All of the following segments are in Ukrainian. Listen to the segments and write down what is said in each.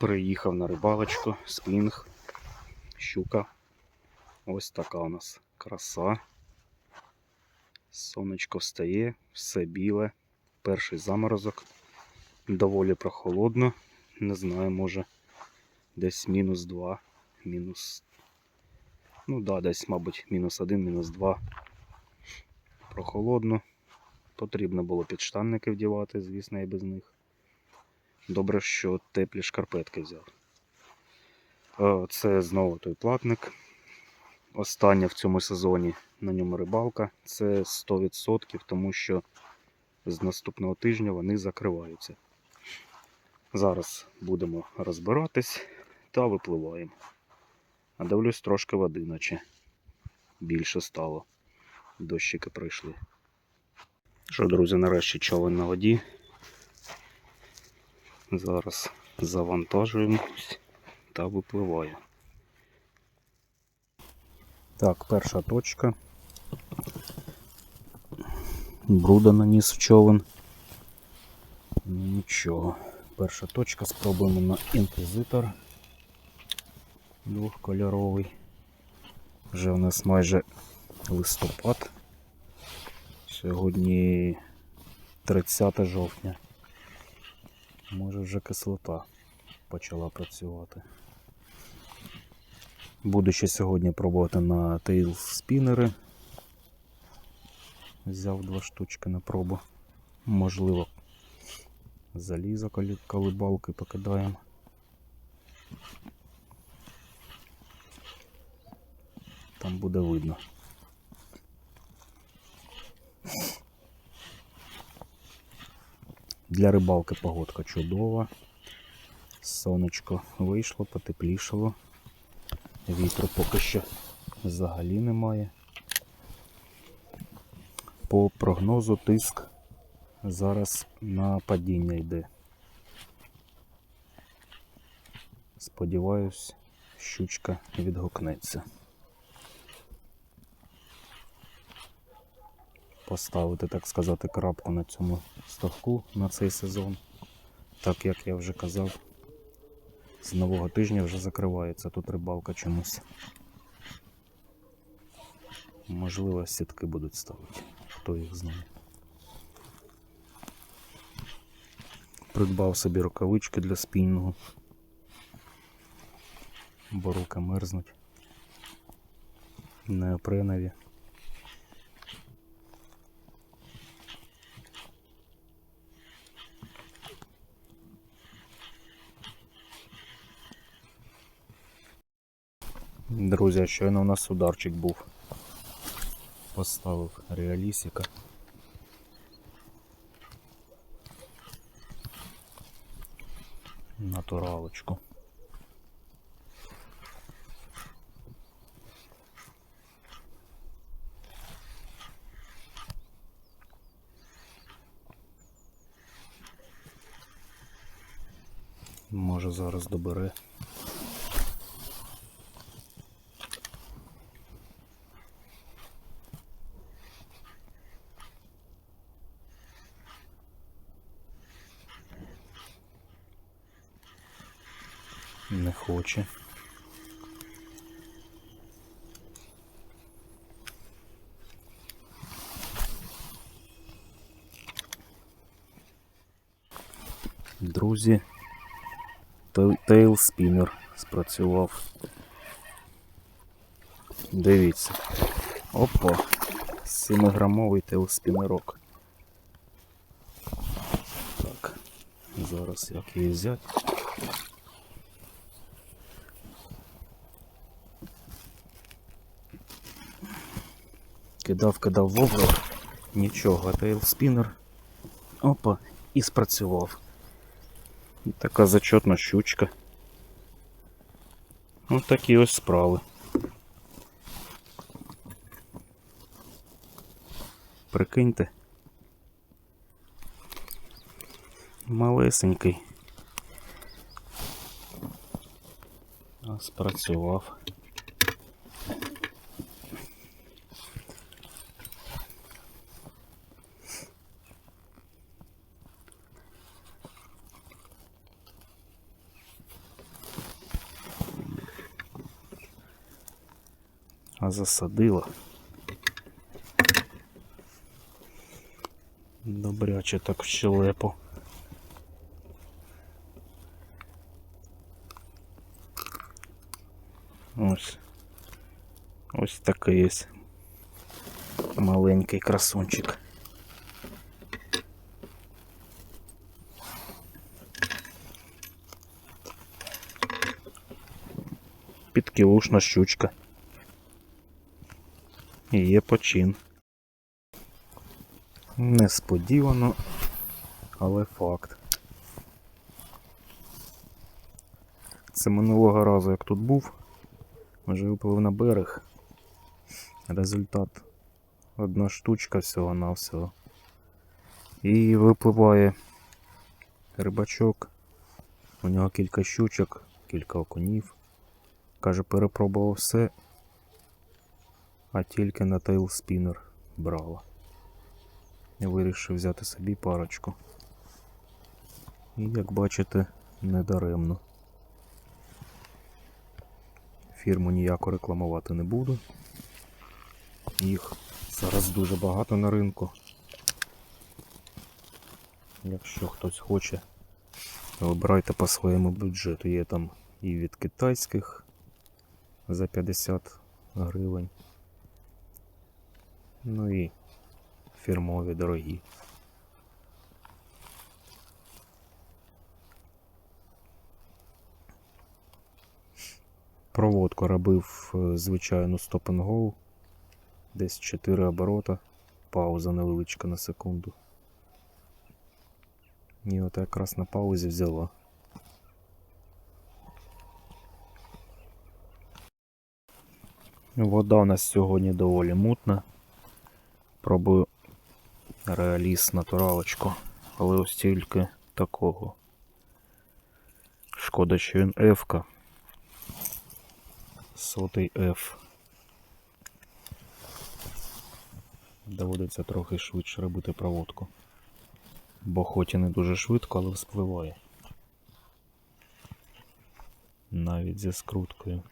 Приїхав на рибалочку, спінг, щука. Ось така у нас краса. Сонечко встає, все біле. Перший заморозок. Доволі прохолодно. Не знаю, може десь мінус 2, мінус. Ну да, десь, мабуть, мінус 1, мінус 2. Прохолодно. Потрібно було підштанники вдівати, звісно, і без них. Добре, що теплі шкарпетки взяв. Е, Це знову той платник. Остання в цьому сезоні на ньому рибалка. Це 100%, тому що з наступного тижня вони закриваються. Зараз будемо розбиратись та випливаємо. А дивлюсь, трошки води, наче більше стало. Дощики пройшли. Що, друзі, нарешті човен на воді. Зараз завантажуємось та випливаю. Так, перша точка. Бруда наніс в човен. Нічого. Перша точка. Спробуємо на інквізитор. Двохкольоровий. Вже у нас майже листопад. Сьогодні 30 жовтня. Може вже кислота почала працювати. Буду ще сьогодні пробувати на тейл спінери. Взяв два штучки на пробу. Можливо, залізо, коли колибалки покидаємо. Там буде видно. Для рибалки погодка чудова. Сонечко вийшло, потеплішало. Вітру поки що взагалі немає. По прогнозу тиск зараз на падіння йде. Сподіваюсь, щучка відгукнеться. Поставити, так сказати, крапку на цьому ставку на цей сезон. Так як я вже казав, з нового тижня вже закривається тут рибалка чомусь. Можливо, сітки будуть ставити, хто їх знає. Придбав собі рукавички для спінного, бо руки мерзнуть. Неопренові. Друзі, щойно у нас ударчик був. Поставив реалісіка. Натуралочку. Може зараз добере. Друзі, спінер спрацював. Дивіться. Опа. 7-грамовий тейл спінерок. Так, зараз як її взяти. Кидав, кидав вовло, нічого, тейл спінер. Опа, і спрацював. Така зачетна щучка. Ось такі ось справи. Прикиньте. Малесенький. А спрацював. Засадила. Добряче так в щелепу. Ось. Ось такий ось маленький красунчик. Підкілушна щучка. І є почин. Несподівано, але факт. Це минулого разу, як тут був, вже виплив на берег. Результат одна штучка всього на всього. І випливає рибачок. У нього кілька щучок, кілька окунів. Каже, перепробував все, а тільки на тейлспінер брала. І вирішив взяти собі парочку. І як бачите, недаремно. Фірму ніяко рекламувати не буду. Їх зараз дуже багато на ринку. Якщо хтось хоче, вибирайте по своєму бюджету. Є там і від китайських за 50 гривень. Ну і фірмові дорогі. Проводку робив е, звичайну stop and go. Десь 4 оборота. Пауза невеличка на секунду. І от якраз на паузі взяла. Вода у нас сьогодні доволі мутна. Пробую реаліс натуралочку, але ось тільки такого. Шкода, що він F-ка. Сотий F. Доводиться трохи швидше робити проводку. Бо хоч і не дуже швидко, але вспливає. Навіть зі скруткою.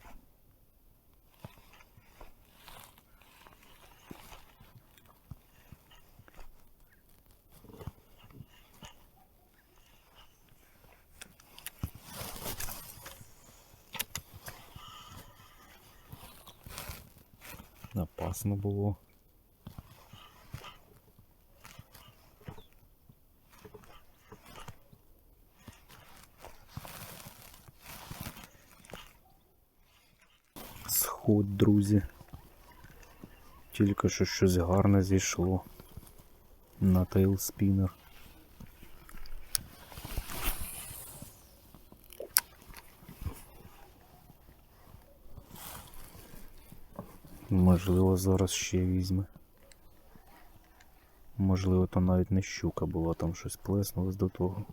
Було. Сход, друзі. Тільки що щось гарне зійшло на тейлспінер. Можливо, зараз ще візьме. Можливо, то навіть не щука була, там щось плеснулось до того.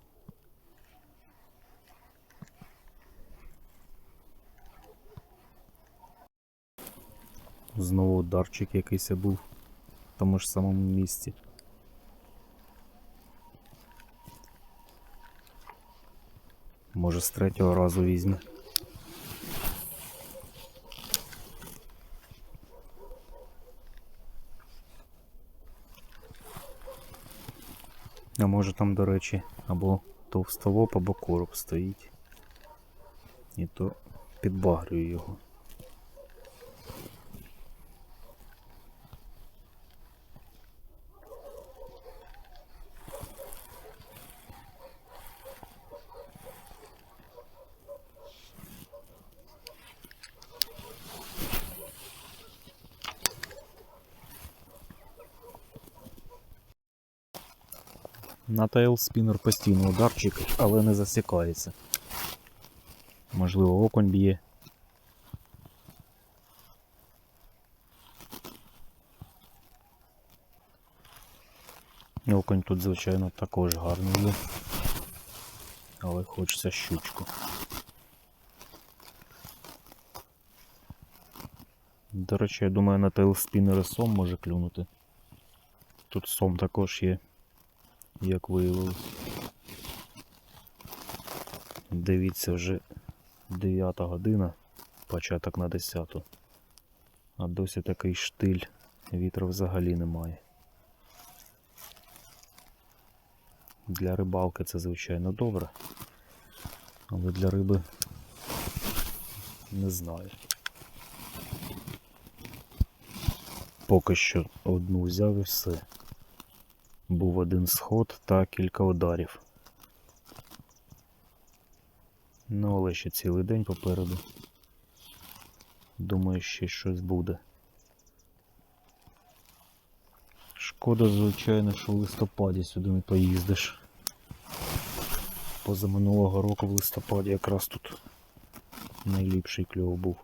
Знову ударчик якийсь був в тому ж самому місці. Може з третього разу візьме. А може там, до речі, або товстолоб, або короб стоїть. І то підбагрюю його. На тейлспінер постійно ударчик, але не засікається. Можливо, окунь б'є. Окунь тут, звичайно, також гарний є. Але хочеться щучку. До речі, я думаю, на тейлспінери сом може клюнути. Тут сом також є як виявилось. Дивіться, вже 9 година, початок на 10. А досі такий штиль, вітру взагалі немає. Для рибалки це звичайно добре. Але для риби не знаю. Поки що одну взяв і все. Був один сход та кілька ударів. Ну, але ще цілий день попереду. Думаю, ще щось буде. Шкода, звичайно, що в листопаді сюди не поїздиш. Позаминулого року в листопаді якраз тут найліпший кльов був.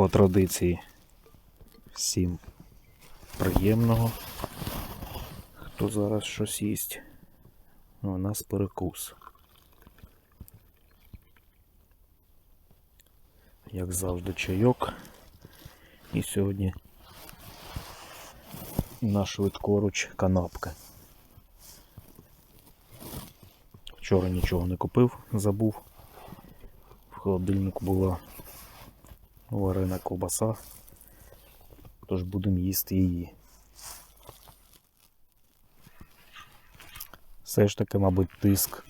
По традиції всім приємного. Хто зараз щось їсть? Ну, У нас перекус. Як завжди, чайок. І сьогодні на швидкоруч канапка. Вчора нічого не купив, забув. В холодильнику була варена ковбаса, тож будемо їсти її. Все ж таки, мабуть, тиск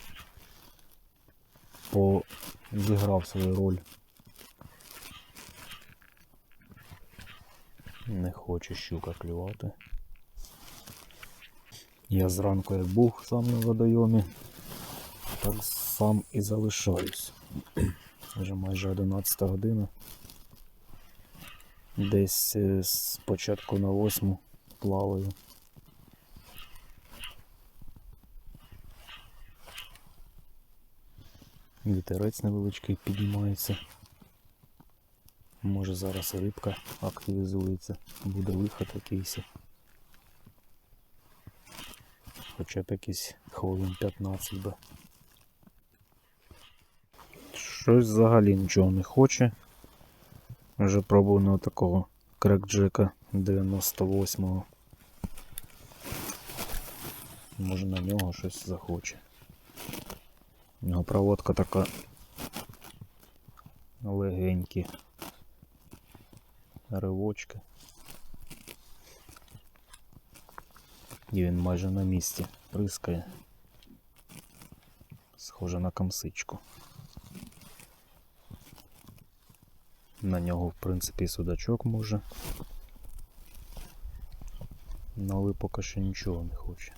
зіграв свою роль. Не хоче щука клювати. Я зранку як був сам на водойомі, так сам і залишаюсь. Вже майже 11 година. Десь е, з початку на восьму плаваю. Вітерець невеличкий піднімається. Може зараз рибка активізується, буде виход якийсь. Хоча б якісь хвилин 15 би. Щось взагалі нічого не хоче. Вже пробую на такого крекджека 98-го. Може на нього щось захоче. У нього проводка така легенькі. Ривочки. І він майже на місці прискає. Схоже на камсичку. На нього, в принципі, і судачок може. Ну, Але поки що нічого не хоче.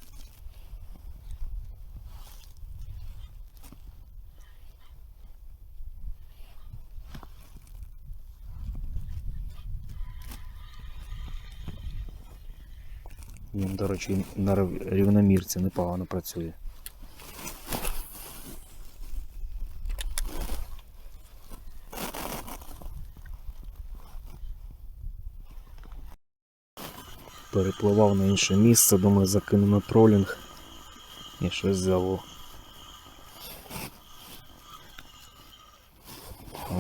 Він, до речі, на рів- рівномірці непогано працює. Перепливав на інше місце, думаю, закину на тролінг і щось взяло.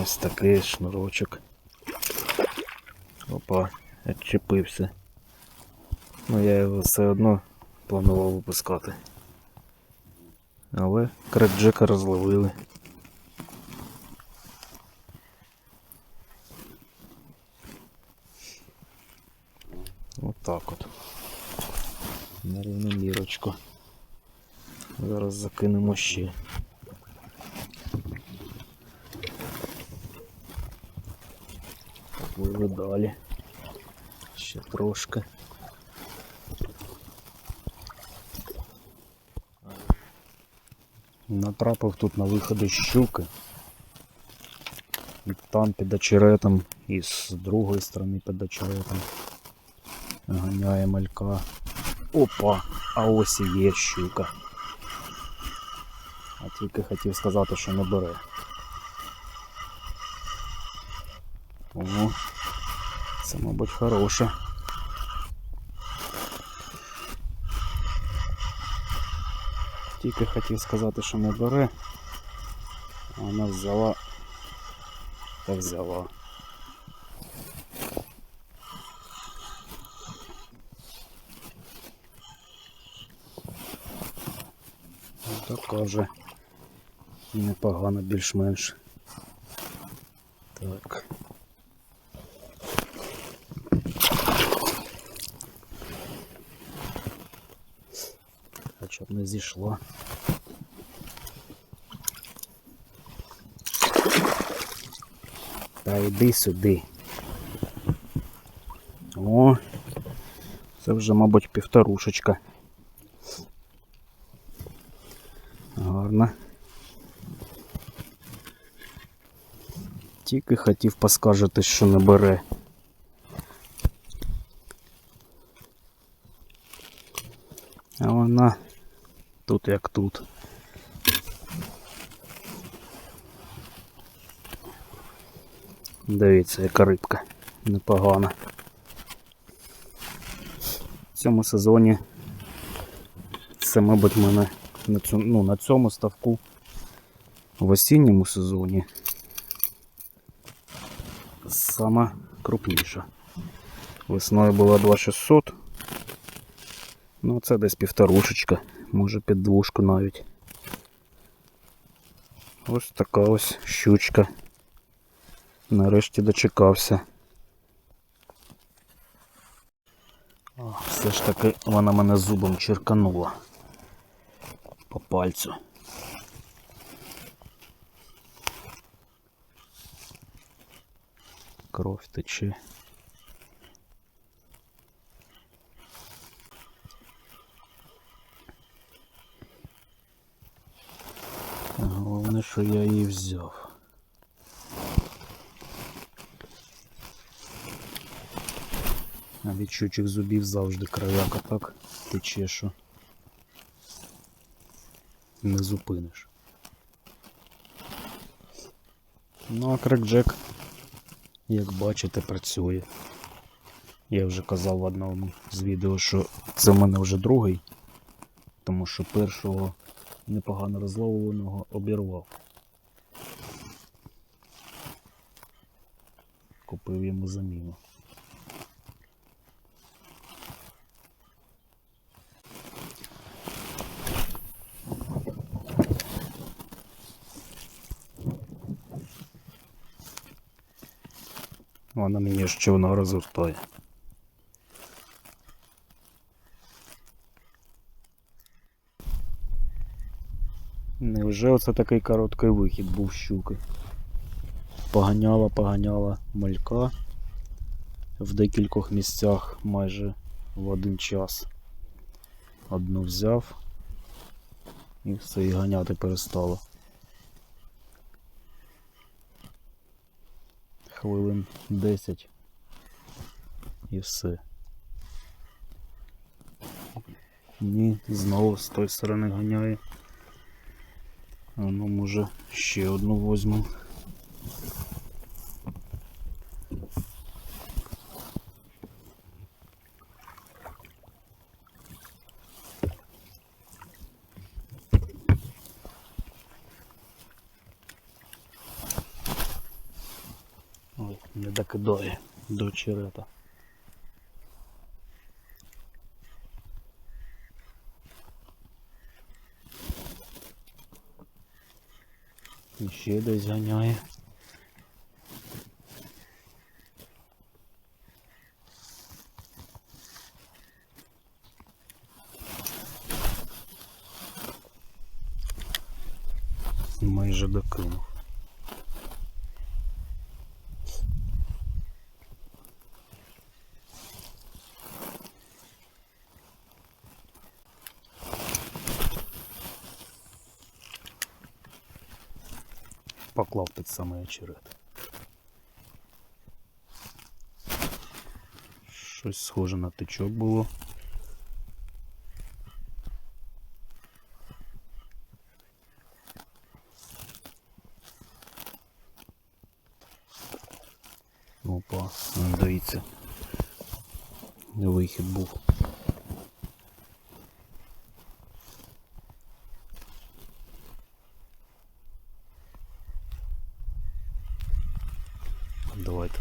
Ось такий шнурочок. Опа, відчепився. Ну я його все одно планував випускати. Але крекджека розловили. закинемо ще. Пливи далі. Ще трошки. Натрапив тут на виходи щуки. І там під очеретом, і з другої сторони під очеретом. Ганяє малька. Опа! А ось і є щука. Тільки хотів сказати, що не бере. О, це, мабуть, хороше. Тільки хотів сказати, що не бере. Вона взяла та взяла. Така вже і непогано більш-менш. Так. Хоча б не зійшла. Та йди сюди. О, це вже, мабуть, півторушечка. Тільки хотів поскаржити, що не бере. А вона тут як тут. Дивіться, яка рибка непогана. В цьому сезоні це, мабуть, мене на цьому, ну, на цьому ставку в осінньому сезоні сама крупніша. Весною була 2600. Ну, це десь півторушечка, може під двушку навіть. Ось така ось щучка. Нарешті дочекався. Все ж таки вона мене зубом черканула по пальцю. Кров тече. Головне, що я її взяв. А від щучих зубів завжди кровяка так тече, що не зупиниш. Ну а крекджек, як бачите, працює. Я вже казав в одному з відео, що це в мене вже другий, тому що першого непогано розловленого обірвав. Купив йому заміну. Ще вона розгортає. Невже оце такий короткий вихід був щуки? Поганяла, поганяла малька в декількох місцях майже в один час. Одну взяв і все, і ганяти перестало. Хвилин 10 і все. Ні, знову з тої сторони ганяє. А ну може ще одну возьму. Ой, не докидає до черета. І ще десь ганяє. Майже докинув. Поклав під самий очерет. Щось схоже на тичок було. Опа, ну, дивіться. Вихід був.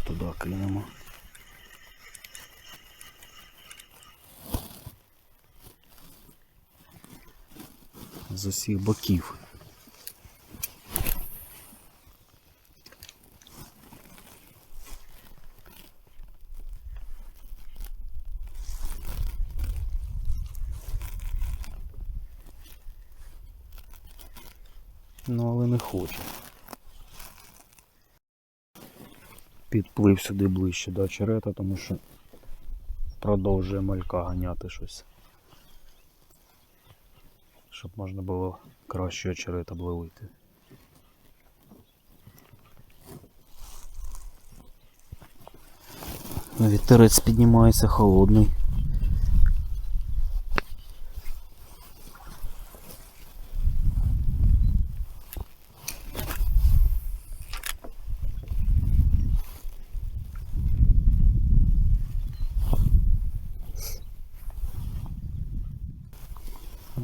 Туди кинемо. З усіх боків. Ну, але не хоче. Підплив сюди ближче до очерета, тому що продовжує малька ганяти щось. Щоб можна було краще очерет обловити. Вітерець піднімається холодний.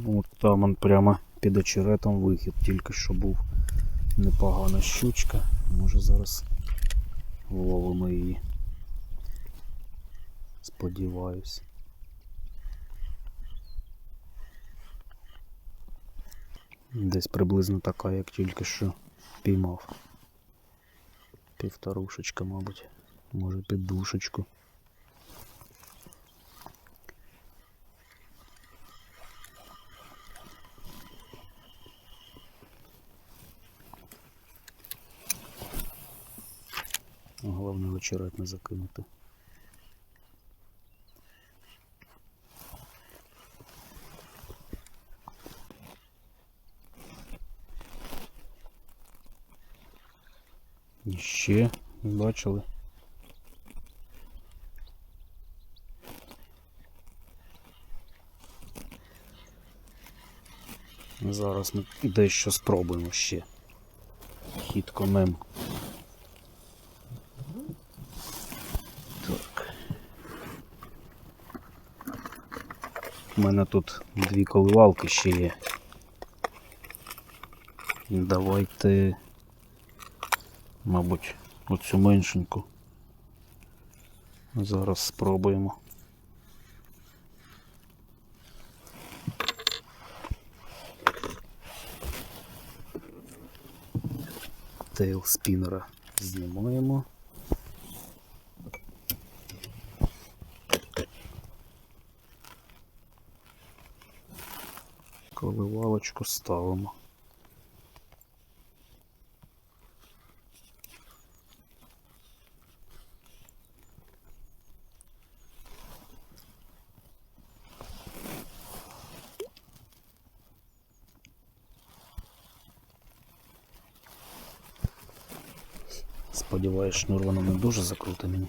От там прямо під очеретом вихід, тільки що був непогана щучка. Може зараз вловимо її. Сподіваюсь. Десь приблизно така, як тільки що піймав. Півторушечка, мабуть. Може під душечку. Не закинути. І ще бачили. Зараз ми дещо спробуємо ще. Хід конем. У мене тут дві коливалки ще є. Давайте, мабуть, оцю меншеньку. Зараз спробуємо. Тейл спіннера знімаємо. Коливалочку ставимо. Сподіваюсь, шнур воно не дуже закруте мені.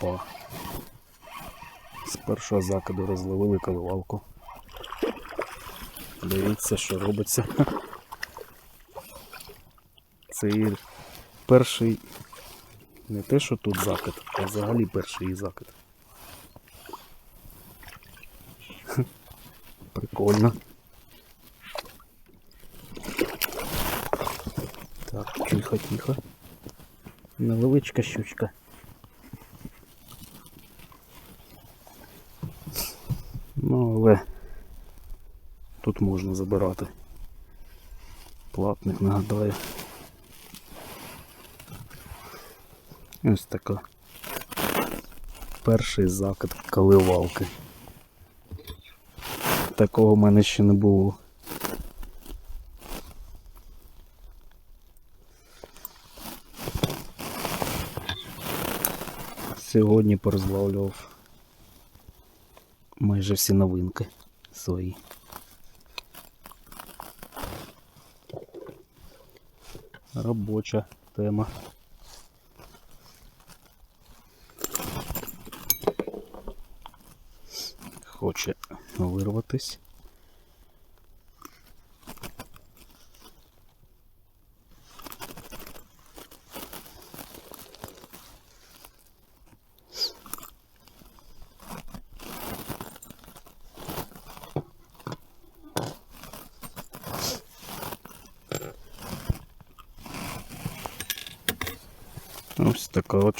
Опа. З першого закиду розловили коливалку. Дивіться, що робиться. Це перший не те, що тут закид, а взагалі перший закид. Прикольно. Так, тихо, тихо. Невеличка щучка. Ну, але тут можна забирати. Платник нагадаю. Ось така. Перший закид коливалки. Такого в мене ще не було. Сьогодні порозлавлював майже всі новинки свої. робоча тема. Хоче вирватись.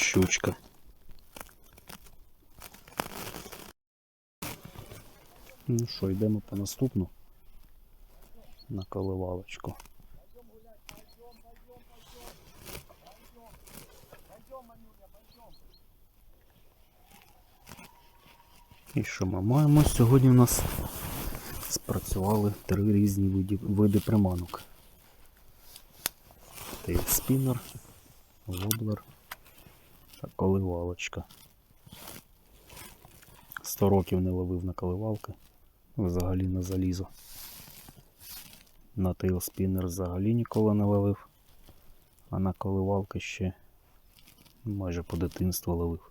Щучка. Ну що, йдемо по наступну на коливалочку. І що ми маємо? Сьогодні у нас спрацювали три різні види, види приманок. Це спінер, воблер та коливалочка. 100 років не ловив на коливалки, взагалі на залізо. На тейлспінер взагалі ніколи не ловив, а на коливалки ще майже по дитинству ловив.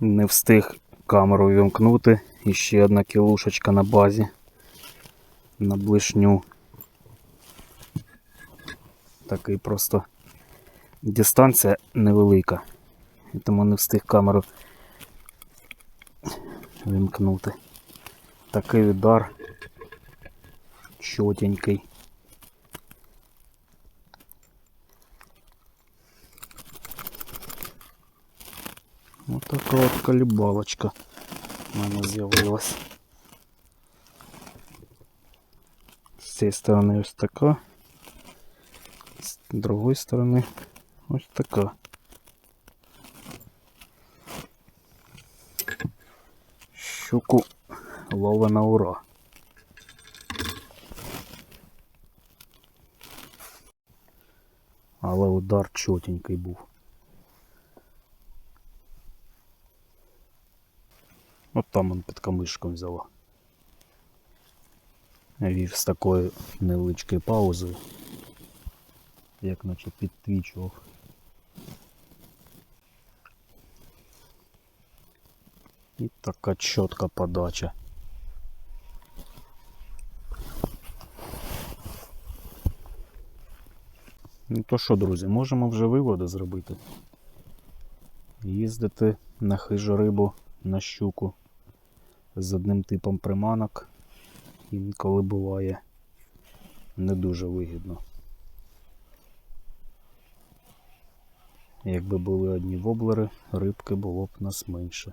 Не встиг камеру вімкнути, і ще одна кілушечка на базі на блишню. Такий просто дистанція невелика. І тому не встиг камеру вимкнути. Такий удар чотенький. Ось така от колібалочка в мене з'явилась. З цієї сторони ось така, з другої сторони ось така. Щуку лове на ура. Але удар чотенький був. От там он під камишком взяла. Вів з такою невеличкою паузою, як наче підтвічував. І така чітка подача. Ну то що, друзі, можемо вже виводи зробити. Їздити на хижу рибу, на щуку з одним типом приманок інколи буває не дуже вигідно. Якби були одні воблери, рибки було б нас менше.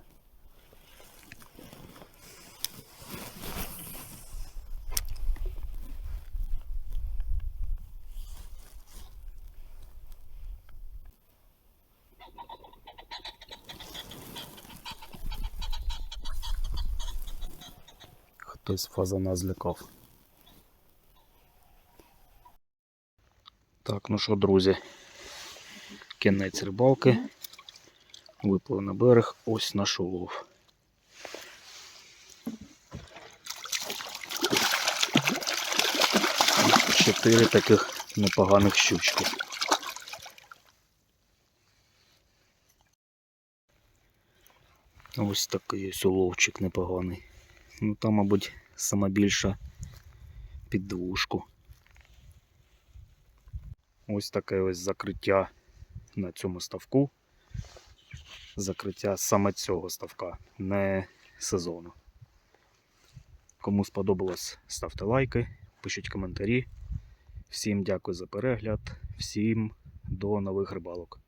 Хтось фазана злякав. Так, ну що, друзі, кінець рибалки. Виплив на берег, ось наш улов. Чотири таких непоганих щучки. Ось такий ось уловчик непоганий. Ну там, мабуть, сама більша під двушку. Ось таке ось закриття на цьому ставку. Закриття саме цього ставка, не сезону. Кому сподобалось, ставте лайки, пишіть коментарі. Всім дякую за перегляд, всім до нових рибалок.